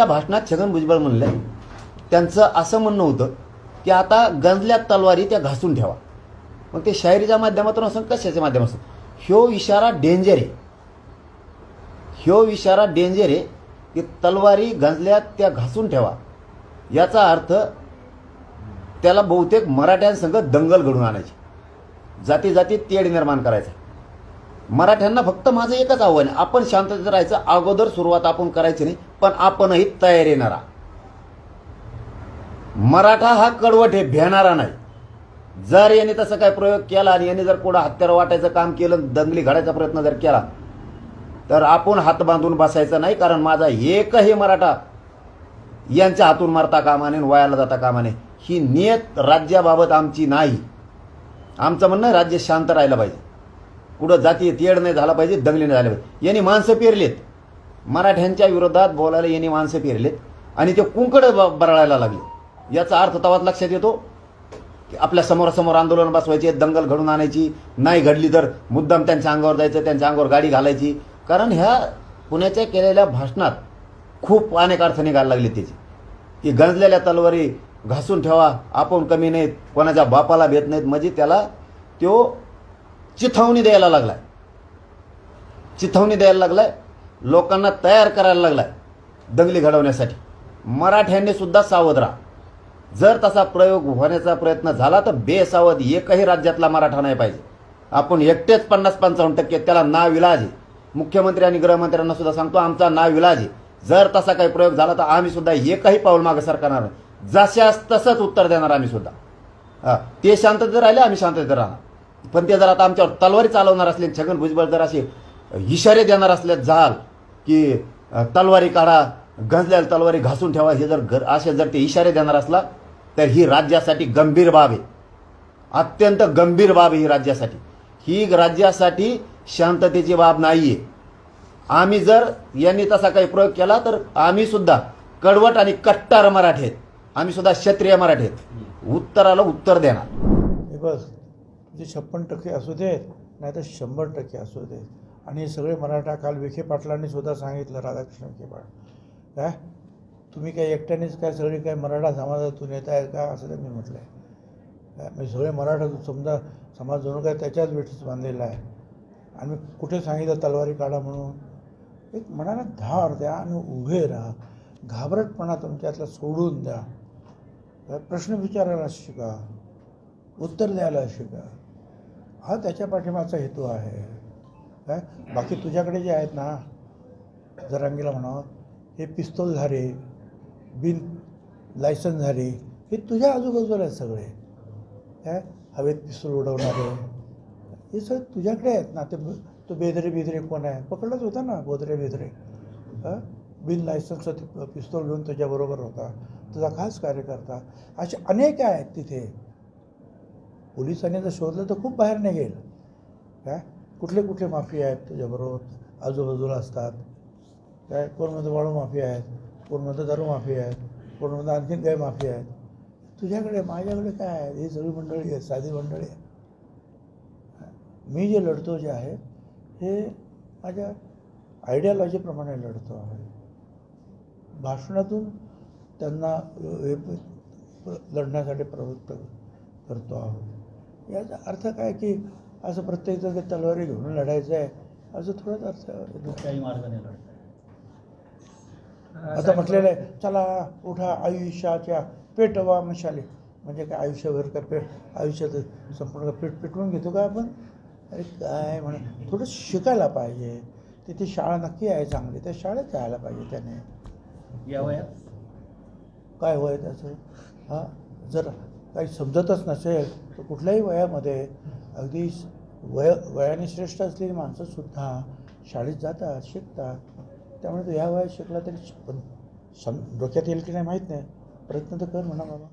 त्या भाषणात छगन भुजबळ म्हणले त्यांचं असं म्हणणं होतं की आता गंजल्या तलवारी त्या घासून ठेवा. मग ते शायरीच्या माध्यमातून असं कशाच्या माध्यमातून ह्यो इशारा डेंजर आहे. ह्यो इशारा डेंजर आहे की तलवारी गंजल्या त्या घासून ठेवा. याचा अर्थ त्याला बहुतेक मराठ्यांसंग दंगल घडून आणायची. जाती जाती तेढ निर्माण करायचा. मराठ्यांना फक्त माझं एकच आव्हान आहे. आपण शांततेत राहायचं अगोदर सुरुवात आपण करायची नाही पण आपणही तयार येणारा. मराठा हा कडवट हे भेणारा नाही. जर याने तसं काय प्रयोग केला आणि याने जर कोणा हत्यार वाटायचं काम केलं दंगली घडायचा प्रयत्न जर केला तर आपण हात बांधून बसायचं नाही कारण माझा एकही मराठा यांच्या हातून मारता कामा नये वयाला जाता कामा नये. ही नियत राज्याबाबत आमची नाही. आमचं म्हणणं राज्य शांत राहिलं पाहिजे. कुठं जाती तेड नाही झाला पाहिजे दंगली नाही झाले पाहिजे. यांनी माणसं पेरलेत. मराठ्यांच्या विरोधात बोलायला यांनी माणसं पेरलेत. आणि ते कुंकड ब- बरळायला लागले. याचा अर्थ तवात लक्षात येतो? की आपल्या समोरासमोर आंदोलन बसवायचे दंगल घडून आणायची नाही घडली तर मुद्दाम त्यांच्या अंगावर जायचं त्यांच्या अंगावर गाडी घालायची. कारण ह्या पुण्याच्या केलेल्या भाषणात खूप अनेक अर्थ निघायला लागले त्याचे. की गंजलेल्या तलवारी घासून ठेवा आपण कमी नाहीत कोणाच्या बापाला भेट नाहीत. म्हणजे त्याला तो चिथावणी द्यायला लागलाय. चिथावणी द्यायला लागलाय. लोकांना तयार करायला लागलाय. दंगली घडवण्यासाठी. मराठ्यांनी सुद्धा सावध राहा. जर तसा प्रयोग होण्याचा प्रयत्न झाला तर बेसावध एकही राज्यातला मराठा नाही पाहिजे. आपण एकटेच पन्नास पंचावन्न टक्के त्याला नाव इलाज आहे. मुख्यमंत्री आणि गृहमंत्र्यांना सुद्धा सांगतो आमचा नाव इलाज आहे. जर तसा काही प्रयोग झाला तर आम्ही सुद्धा एकही पाऊल मागे सरकारणार नाही. जशास तसंच उत्तर देणार आम्ही सुद्धा. हा ते शांततेत राहिले आम्ही शांततेत राहणार. पण ते जर आता आमच्यावर तलवारी चालवणार असले छगन भुजबळ जर असे इशारे देणार असले झाल की तलवारी काढा गंजलेल्या तलवारी घासून ठेवा हे जर घर असे जर ते इशारे देणार असला तर ही राज्यासाठी गंभीर बाब आहे. अत्यंत गंभीर बाब आहे ही राज्यासाठी. ही राज्यासाठी शांततेची बाब नाही आहे आम्ही जर यांनी तसा काही प्रयोग केला तर आम्ही सुद्धा कडवट आणि कट्टार मराठी आहेत. आम्ही सुद्धा क्षत्रिय मराठी आहेत. उत्तराला उत्तर देणार. हे बस. ते छप्पन टक्के असू देत नाही तर शंभर टक्के असू देत. आणि हे सगळे मराठा काल विखे पाटलांनी सुद्धा सांगितलं राधाकृष्ण विखे पाटील. काय तुम्ही काय एकट्यानेच काय सगळे काय मराठा समाजातून येत आहे का? असं त्यांनी म्हटलं आहे काय म्हणजे सगळे मराठा समजा समाज जणू काय त्याच्याच वेठीस बांधलेला आहे. आणि कुठे सांगितलं तलवारी काढा म्हणून? एक मनाला धार द्या आणि उभे राहा. घाबरटपणा तुमच्यातला सोडून द्या. प्रश्न विचारायला शिका. उत्तर द्यायला शिका. हा त्याच्या पाठीमागचा हेतू आहे. काय? बाकी तुझ्याकडे जे आहेत ना जरांगीला म्हणावं हे पिस्तोलधारे बिन लायसन्सधारे हे तुझ्या आजूबाजूला आहेत सगळे. काय? हवेत पिस्तूल उडवणारे. हे सगळे तुझ्याकडे आहेत ना. ते ब- तो बेदरे बिदरे कोण आहे? पकडलाच होता ना बोदरे बेदरे बिन लायसन्सचा ते घेऊन तुझ्याबरोबर होता. तुझा खास कार्यकर्ता. असे अनेक आहेत तिथे. पोलिसांनी जर शोधलं तर खूप बाहेर निघेल. काय? कुठले कुठले माफिया आहेत तुझ्याबरोबर आजूबाजूला असतात. काय? कोण म्हणतं वाळू माफिया आहेत? कोण म्हणतं दारू माफिया आहेत? कोण आणखीन काही माफिया आहेत? तुझ्याकडे माझ्याकडे काय आहे? ही सगळी मंडळी आहे साधी मंडळी आहे मी जे लढतो जे आहे हे माझ्या आयडियॉलॉजीप्रमाणे लढतो आहे. भाषणातून त्यांना हे लढण्यासाठी प्रवृत्त करतो आहोत. याचा अर्थ काय की असं प्रत्येकजण तलवारी घेऊन लढायचं आहे. असं थोडंच अर्थ. कुठल्याही मार्गाने आता म्हटलेलं आहे चला उठा आयुष्याच्या पेटवा मशाली. म्हणजे काय आयुष्यभर का पेट आयुष्यात संपूर्ण पेट पेटवून घेतो का आपण? अरे काय म्हणे थोडं शिकायला पाहिजे. तिथे शाळा नक्की आहे चांगली त्या शाळेत जायला पाहिजे त्याने. या वयात? काय वय त्याचं? हां जर काही समजतच नसेल तर कुठल्याही वयामध्ये अगदी वय वयाने श्रेष्ठ असलेली माणसंसुद्धा शाळेत जातात शिकतात. त्यामुळे तो ह्या वयात शिकला तरी पण सम डोक्यात येईल की नाही माहीत नाही. प्रयत्न तर कर म्हणा बाबा.